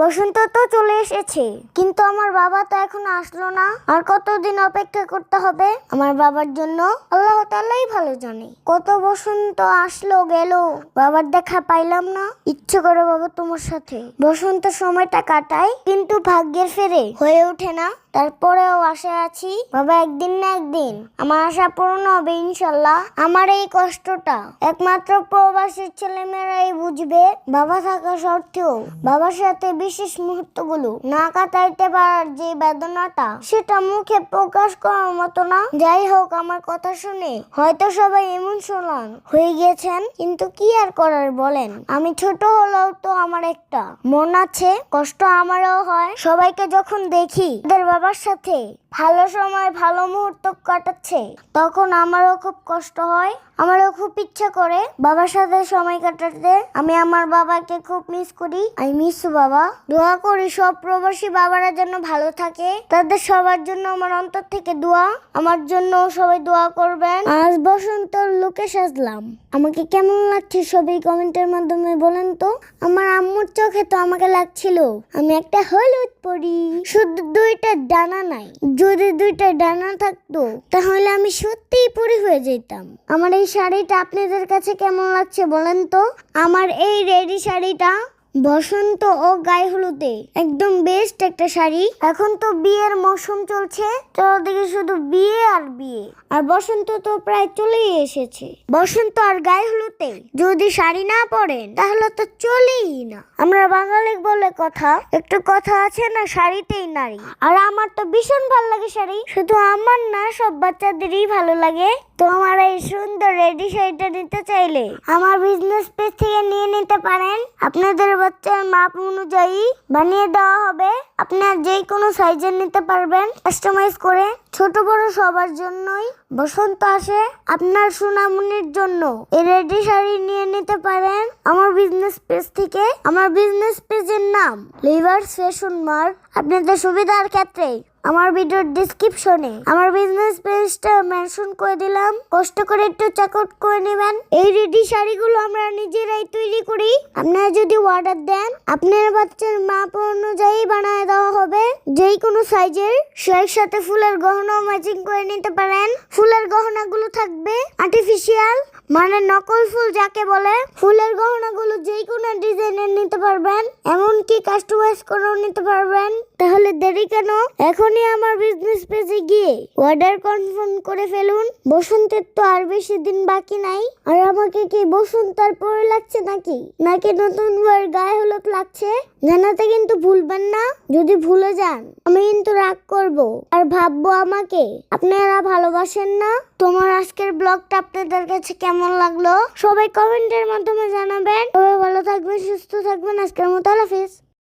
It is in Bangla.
বসন্ত তো চলে এসেছে, কিন্তু আমার বাবা তো এখনও আসলো না। আর কতদিন অপেক্ষা করতে হবে আমার বাবার জন্য? আল্লাহ তাআলাই ভালো জানে। কত বসন্ত আসলো, গেল, বাবার দেখা পাইলাম না। ইচ্ছে করে বাবা তোমার সাথে। বসন্ত সময়টা কাটাই কিন্তু ভাগ্যের ফেরে হয়ে ওঠে না। তারপরেও আশায় আছি, বাবা একদিন না একদিন আমার আশা পূর্ণ হবে ইনশাল্লাহ আমার এই কষ্টটা একমাত্র প্রবাসীর ছেলেমেয়েরাই বুঝবে। বাবা থাকা সত্ত্বেও বাবার সাথে বিশেষ মুহূর্তগুলো না কাটাইতে পারার যে বেদনাটা, সেটা মুখে প্রকাশ করার মতো না। যাই হোক, আমার কথা শুনে হয়তো সবাই এমন শোনান হয়ে গিয়েছেন, কিন্তু কি আর করার বলেন? আমি ছোট হলেও তো আমার একটা মন আছে, কষ্ট আমারও হয়। সবাইকে যখন দেখি ওদের বাবার সাথে ভালো সময়, ভালো মুহূর্ত কাটাচ্ছে, তখন আমারও খুব কষ্ট হয়। আমারও খুব ইচ্ছা করে। বাবার সাথে সময় কাটাতে। আমি আমার বাবাকে খুব মিস করি। আই মিস বাবা। দোয়া করি সব প্রবাসী বাবারা যেন ভালো থাকে। তাদের সবার জন্য আমার অন্তর থেকে দোয়া। আমার জন্য সবাই দোয়া করবেন। আজ বসন্তর লোকে সাজলাম। আমাকে কেমন লাগছে সবাই কমেন্টের মাধ্যমে বলেন তো? আমার আম্মুর চোখে তো আমাকে লাগছিল। আমি একটা হলুদ পরি। শুধু দুইটা ডানা নাই। যদি দুইটা ডানা থাকতো, তাহলে আমি সত্যিই পরি হয়ে যেতাম। আমার এই শাড়িটা আপনাদের কাছে কেমন লাগছে বলেন তো? আমার এই রেডি শাড়িটা বসন্ত ও গায়ে হলুদে। একদম বেস্ট একটা শাড়ি। এখন তো বিয়ের মৌসুম চলছে, চারদিকে শুধু বিয়ে আর বিয়ে। আর বসন্ত তো প্রায় চলেই এসেছে। বসন্ত আর গায়ে হলুদে যদি শাড়ি না পরেন, তাহলে তো চলেই না। আমরা বাঙালি বলে কথা, একটু কথা আছে না শাড়িতেই নারী। আর আমার তো ভীষণ ভালো লাগে শাড়ি। শুধু আমার না, সব বাচ্চাদেরই ভালো লাগে। তো আমার এই সুন্দর রেডি শাড়িটা নিতে চাইলে আমার বিজনেস পেজ থেকে নিয়ে নিতে পারেন। আপনাদের বাচ্চার মাপ অনুযায়ী বানিয়ে দেওয়া হবে। আপনার যে কোনো সাইজের নিতে পারবেন। কাস্টমাইজ করে ছোট বড় সবার জন্যই। বসন্ত আসে, আপনার সুনামনির জন্য। এই রেডি শাড়ি নিয়ে নিতে পারেন আমার বিজনেস পেজ থেকে। আমার বিজনেস পেজের নাম লিভার্স ফ্যাশন মার্ক আপনাদের সুবিধার ক্ষেত্রে আমার ভিডিওর ডিসক্রিপশনে আমার বিজনেস পেজটা মেনশন করে দিলাম। কষ্ট করে একটু চেকআউট করে নেবেন। এই রেডি শাড়িগুলো আমরা নিজেরাই তৈরি করি। আপনারা যদি অর্ডার দেন, আপনার বাচ্চার মাপ অনুযায়ী বানায় দেওয়া হবে। যেই কোনো সাইজের, সেই সাথে ফুলের গহনা ম্যাচিং করে নিতে পারেন। ফুলের গহনাগুলো থাকবে আর্টিফিশিয়াল মানে নকল ফুল যাকে বলে, ফুলের গহনাগুলো যেই কোনো ডিজাইনের নিতে পারবেন, এমনকি কাস্টমাইজ করেও নিতে পারবেন। তাহলে দেরি কেন? এখনই আমার বিজনেস পেজে গিয়ে অর্ডার কনফার্ম করে ফেলুন। বসন্তের তো আর বেশি দিন বাকি নাই। আর আমাকে কি বসন্ত আর পরে লাগছে নাকি? নাকি নতুন বইয়ের গায়ে হলুদ লাগছে? জানাতে কিন্তু ভুলবেন না, যদি ভুলে যান। আমি কিন্তু রাগ করব। আর ভাববো আমাকে। আপনারা ভালোবাসেন না? তোমার আজকের ব্লগটা আপনাদের কাছে কেমন লাগল? সবাই কমেন্টের মাধ্যমে জানাবেন। সবাই ভালো থাকবেন, সুস্থ থাকবেন। আজকের মতো হাফিজ।